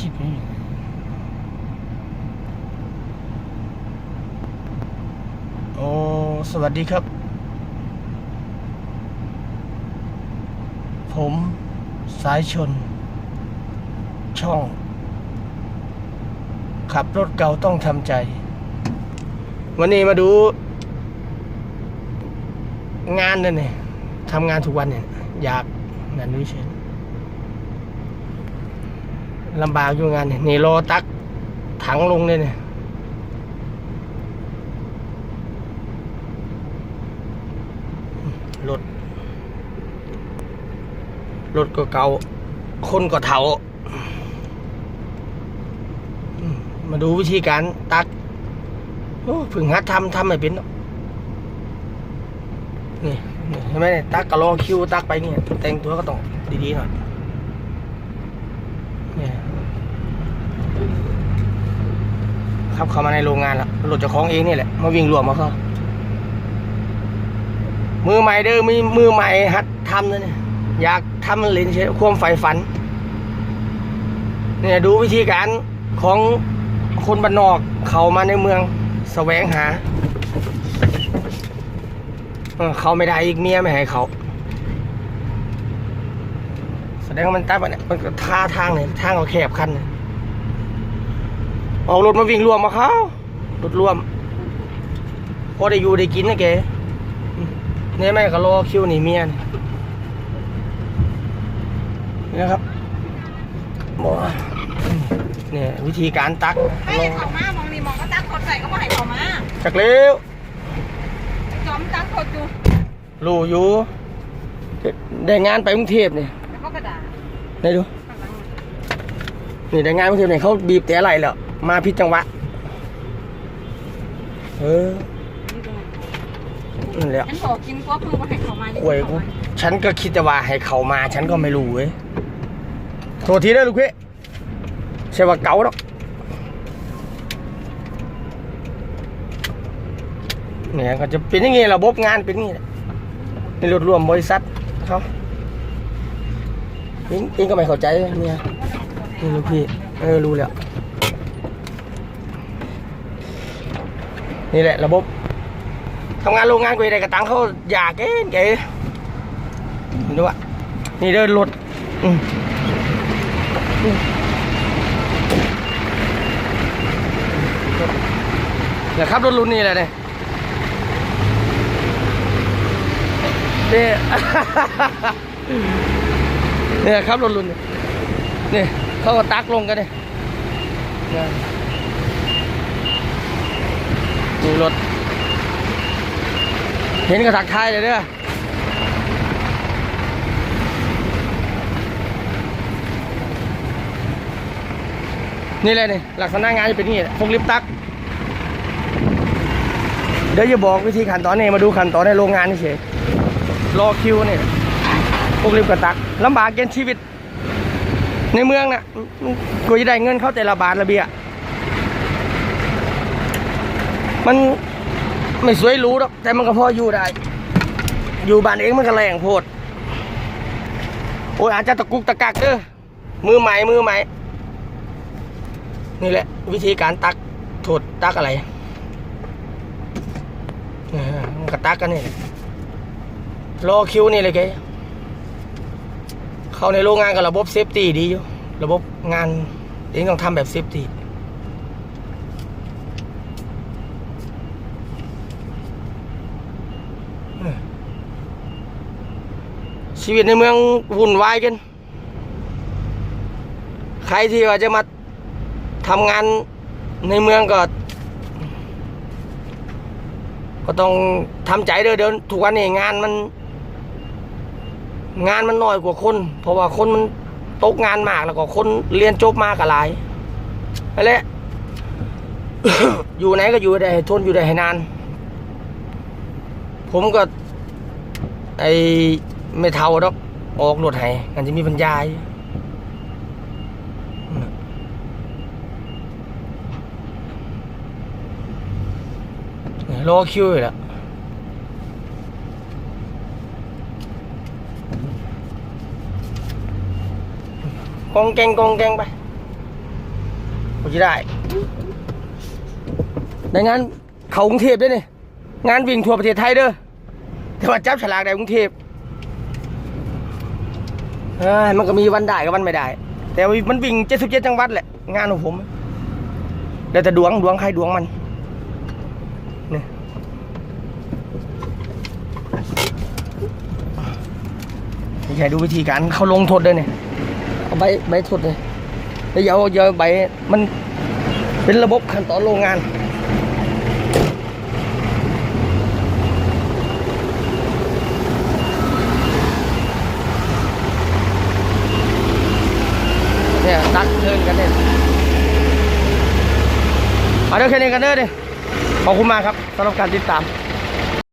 คิดไม่มีโอ้ สวัสดีครับ ผมสายชน ช่อง ขับรถเก่าต้องทำใจ วันนี้มาดู งานนั่นเนี่ยทำงานทุกวันเนี่ย อยากงานวิเศษ ลำบากอยู่งานนี่รอตักถังลงเลยเนี่ยรถรถก็เก่า คนก็เถามาดูวิธีการตักโอ้เพึ่งหัดทำทำไม่เป็นนี่เห็นไหมเนี่ยตักก็รอคิวตักไปเนี่ยแต่งตัวก็ต้องดีๆหน่อยเนี่ย ขับเข้ามาในโรงงานแล้วรถเจ้าของเองนี่แหละมาวิ่งรวมมาเขามือใหม่เด้อมีมือใหม่หัดทำนะเนี่ยอยากทำมันเล่นใช่ความใฝ่ฝันเนี่ยดูวิธีการของคนบ้านนอกเข้ามาในเมืองแสวงหาเขาไม่ได้อีกเมียไม่ให้เขา แสดงว่ามันตัดมันเนี่ยมันก็ท่าทางเนี่ยทางก็แคบคันเนี่ย เอารถมาวิ่งรวมมาเขารถรวม พอได้อยู่ได้กินนะแกอืมเนี่ยแม่ก็รอคิวหนีเมียเนี่ยนี่นะครับบอกว่าเนี่ยวิธีการตักไม่ให้เขามามองนี่มองก็ตั้งคนใส่ก็มาให้เขามาจากเร็วจอมตั้งคนอยู่รู้อยู่ได้งานไปกรุงเทพเนี่ยแล้วก็กระดาษได้ดูข้างหลังนี่ได้งานกรุงเทพเนี่ยเขาบีบแต่อะไรแล้ว มาผิดจังหวะ เออนี่ตรงไหนนั่นแหละฉันบอกกินก็คือมาให้เขามาควยกูฉันก็คิดจะว่าให้เขามา ฉันก็ไม่รู้เว้ยโทษทีได้อลูกพี่ใช่ว่าเก่าหรอกเนี่ยก็จะเป็นอย่างงี้ระบบงานเป็นอย่างงี้แหละเป็นรถรวมบริษัทเขาเองเองก็ไม่เข้าใจเนี่ยนี่ลูกพี่ เออรู้แล้ว นี่แหละระบบทำงานโรงงานกูได้กระตังเขาอยากเก๋เก๋ด้วยนี่เดินรถเดี๋ยวขับรถรุ่นนี้แหละเนี่ยนี่เนี่ยครับรถรุ่นนี่นี่เขาก็ตักลงกันเนี่ยเนี่ย ดูรถ เห็นก็ทักทายเลยเด้อนี่เลยนี่หลักษณะงานจะเป็นอย่างนี้แหละพวกลิฟต์ตัก เดี๋ยวจะบอกวิธีขั้นตอนนี้มาดูขั้นตอนในโรงงานนี่เฉยรอคิวนี่พวกริบกระตักลำบากเกินชีวิต ในเมืองน่ะกูจะได้เงินเข้าแต่ละบาทละเบีย มันไม่สวยรู้หรอกแต่มันก็พออยู่ได้ อยู่บ้านเองมันก็แรงโพดโอ้ยอาจจะตะกุกตะกักเด้อมือใหม่มือใหม่นี่แหละ วิธีการตักถดตักอะไรมันก็ตักกันนี่รอคิวนี่เลยแกเข้าในโรงงานกับระบบเซฟตี้ดีอยู่ ระบบงานเองต้องทำแบบเซฟตี้เออ ชีวิตในเมืองวุ่นวายกัน ใครที่ว่าจะมาทำงานในเมืองก็ก็ต้องทำใจเด้อเดี๋ยวทุกวันนี้งานมัน งานมันน้อยกว่าคน เพราะว่าคนมันตกงานมากแล้วก็คนเรียนจบมากหลายนั่นแหละอยู่ไหนก็อยู่ได้ทนอยู่ได้ให้นาน ผมก็ไอ ไม่เท่าดอกออกรถให้กันจะมีปัญญายนะรอคิวอยู่แล้วกองแกงกองแกงไปผมจะได้ในงานเขากรุงเทพด้วยนี่งานวิ่งทั่วประเทศไทยเด้อแต่ว่าจับฉลากในกรุงเทพ เอ้ยมันก็มีวันได้กับวันไม่ได้ แต่ว่ามันวิ่งเจ็ดสิบเจ็ดจังหวัดแหละ งานของผมแล้วแต่ดวงดวงใครดวงมันนี่ไม่ใช่ดูวิธีการเขาลงโทษด้วยเนี่ยเอาใบใบโทษเลยแล้วอย่าเอาอย่าเอาใบมันเป็นระบบขั้นตอนโรงงาน ตัดเทินกันเนี่ยเอาเด้อแค่นี้กันเด้อเด้อขอบคุณมากครับสำหรับการติดตาม